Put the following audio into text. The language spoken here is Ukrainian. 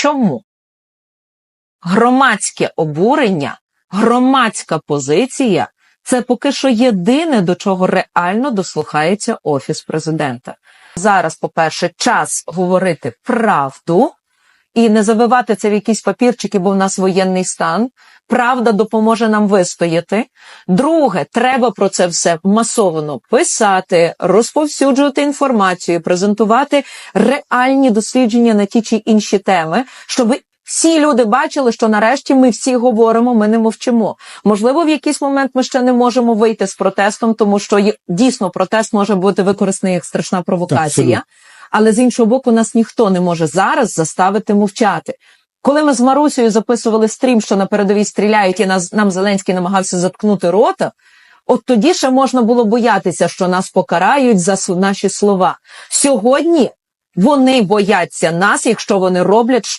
Чому? Громадське обурення, громадська позиція це поки що єдине, до чого реально дослухається Офіс президента. Зараз, по-перше, час говорити правду і не забивати це в якісь папірчики, бо в нас воєнний стан. Правда допоможе нам вистояти. Друге, треба про це все масово писати, розповсюджувати інформацію, презентувати реальні дослідження на ті чи інші теми, щоб всі люди бачили, що нарешті ми всі говоримо, ми не мовчимо. Можливо, в якийсь момент ми ще не можемо вийти з протестом, тому що дійсно протест може бути використаний як страшна провокація. абсолютно. Але з іншого боку, нас ніхто не може зараз заставити мовчати. Коли ми з Марусею записували стрім, що на передовій стріляють, і нас нам Зеленський намагався заткнути рота. От тоді ще можна було боятися, що нас покарають за наші слова. Сьогодні вони бояться нас, якщо вони роблять